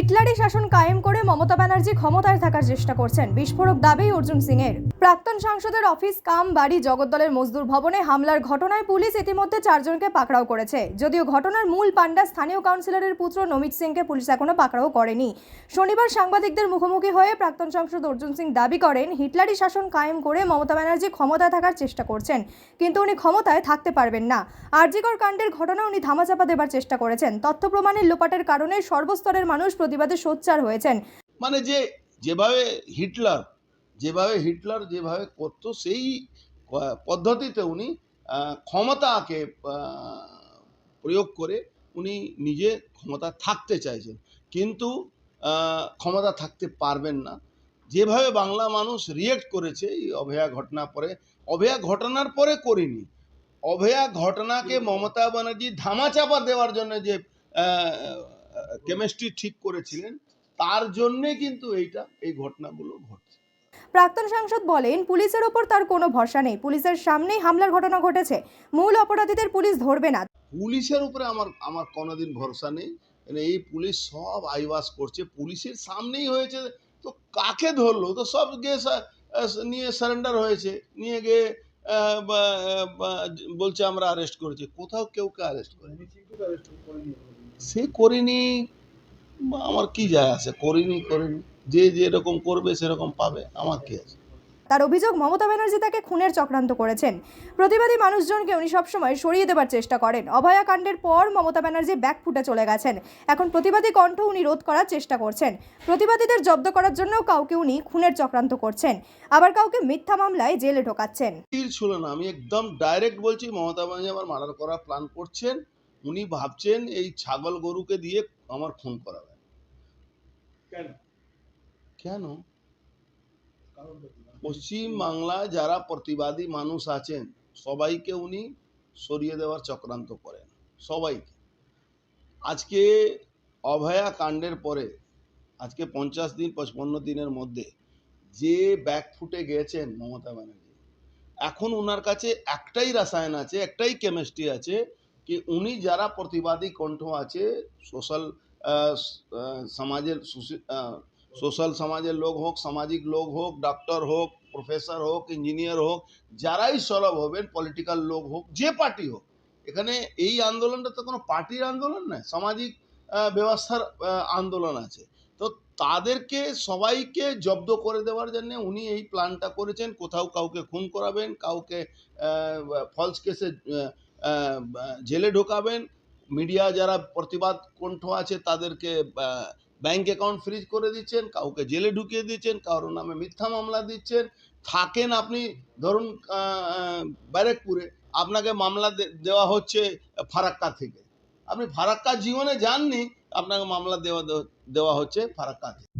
হিটলারি শাসন কায়েম করে মমতা ব্যানার্জি ক্ষমতায় থাকার চেষ্টা করছেন। বিস্ফোরক দাবি অর্জুন সিং এর প্রাক্তন সাংসদের অফিস, কাম, বাড়ি, জগদ্দলের মজদুর ভবনে হামলার ঘটনায় পুলিশ ইতিমধ্যে চারজনকে পাকড়াও করেছে। যদিও ঘটনার মূল পাণ্ডা স্থানীয় কাউন্সিলরের পুত্র নমিত সিংকে পুলিশ এখনও পাকড়াও করেনি। শনিবার সাংবাদিকদের মুখোমুখি হয়ে প্রাক্তন সাংসদ অর্জুন সিং দাবি করেন, হিটলারি শাসন কায়েম করে মমতা ব্যানার্জি ক্ষমতায় থাকার চেষ্টা করছেন, কিন্তু উনি ক্ষমতায় থাকতে পারবেন না। আরজিকর কাণ্ডের ঘটনা উনি ধামাচাপা দেবার চেষ্টা করেছেন। তথ্য প্রমাণের লোপাটের কারণে সর্বস্তরের মানুষ প্রতিবাদে সোচ্চার হয়েছেন। মানে যে যেভাবে হিটলার যেভাবে হিটলার যেভাবে করতো, সেই পদ্ধতিতে উনি ক্ষমতাকে প্রয়োগ করে উনি নিজে ক্ষমতা থাকতে চাইছেন। কিন্তু ক্ষমতা থাকতে পারবেন না। যেভাবে বাংলা মানুষ রিয়েক্ট করেছে, এই অভয়া ঘটনা পরে, অভয়া ঘটনার পরে করিনি। অভয়া ঘটনাকে মমতা ব্যানার্জি ধামাচাপা দেওয়ার জন্য যে কেমিস্ট্রি ঠিক করেছিলেন তার জন্যে কিন্তু এইটা এই ঘটনাগুলো ঘটছে। প্রাক্তন সাংসদ বলেন পুলিশের ওপর তার কোনো ভরসা নেই। পুলিশের সামনেই হামলার ঘটনা ঘটেছে। মূল অপরাধীদের পুলিশ ধরবে না। পুলিশের উপরে আমার আমার কোনোদিন ভরসা নেই। মানে এই পুলিশ সব আইবাস করছে। পুলিশের সামনেই হয়েছে তো কাকে ধরলো? তো সব গিয়ে নিয়ে সারেন্ডার হয়েছে। নিয়ে গিয়ে বলছে আমরা অ্যারেস্ট করেছি। কোথাও কেউ কে অ্যারেস্ট করেনি। সে করিনি বা আমার কি যায় আসে করিনি করিনি। যে যেরকম করবে সেরকম পাবে। আমার কি আছে? তার অভিযোগ মমতা ব্যানার্জি তাকে খুনের চক্রান্ত করেছেন। প্রতিবাদী মানুষজনকে উনি সবসময় সরিয়ে দেবার চেষ্টা করেন। অভয়া কাণ্ডের পর মমতা ব্যানার্জি ব্যাক ফুটে চলে গেছেন। এখন প্রতিবাদী কণ্ঠ উনি রোধ করার চেষ্টা করছেন। প্রতিবাদীদের জব্দ করার জন্য কাউকে উনি খুনের চক্রান্ত করছেন। আবার কাউকে মিথ্যা মামলায় জেলে ঢোকাচ্ছেন। ছিল না আমি একদম ডাইরেক্ট বলছি মমতা ব্যানার্জি আমার মার্ডার করার প্ল্যান করছেন। উনি ভাবছেন এই ছাগল গরুকে দিয়ে আমার খুন করাবেন কেন? কেন? পশ্চিম বাংলায় যারা প্রতিবাদী মানুষ আছেন সবাইকে উনি সরিয়ে দেওয়ার চক্রান্ত করেন সবাইকে। আজকে অভয়া কাণ্ডের পরে আজকে পঞ্চাশ দিন পঁচপন্ন দিনের মধ্যে যে ব্যাক ফুটে গেছেন মমতা ব্যানার্জি এখন ওনার কাছে একটাই রাসায়ন আছে একটাই কেমিস্ট্রি আছে কি উনি যারা প্রতিবাদী কণ্ঠ আছে সোশ্যাল সমাজের সোশ্যাল সমাজের লোক হোক সামাজিক লোক হোক ডক্টর হোক প্রফেসর হোক ইঞ্জিনিয়ার হোক যারাই সরব হবেন পলিটিক্যাল লোক হোক যে পার্টি হোক এখানে এই আন্দোলনটা তো কোনো পার্টির আন্দোলন নয় সামাজিক ব্যবস্থার আন্দোলন আছে তো তাদেরকে সবাইকে জব্দ করে দেওয়ার জন্য উনি এই প্ল্যানটা করেছেন কোথাও কাউকে খুন করাবেন কাউকে ফলস কেসে জেলে ঢোকাবেন। মিডিয়া যারা প্রতিবাদ কণ্ঠ আছে, তাদেরকে ব্যাংক অ্যাকাউন্ট ফ্রিজ করে দিচ্ছেন, কাউকে জেলে ঢুকিয়ে দিচ্ছেন, কারোর নামে মিথ্যা মামলা দিচ্ছেন। থাকেন আপনি, ধরুন ব্যারেকপুরে, আপনাকে মামলা দেওয়া হচ্ছে ফারাক্কা থেকে। আপনি ফারাক্কা জীবনে যাননি, আপনাকে মামলা দেওয়া দেওয়া হচ্ছে ফারাক্কা থেকে।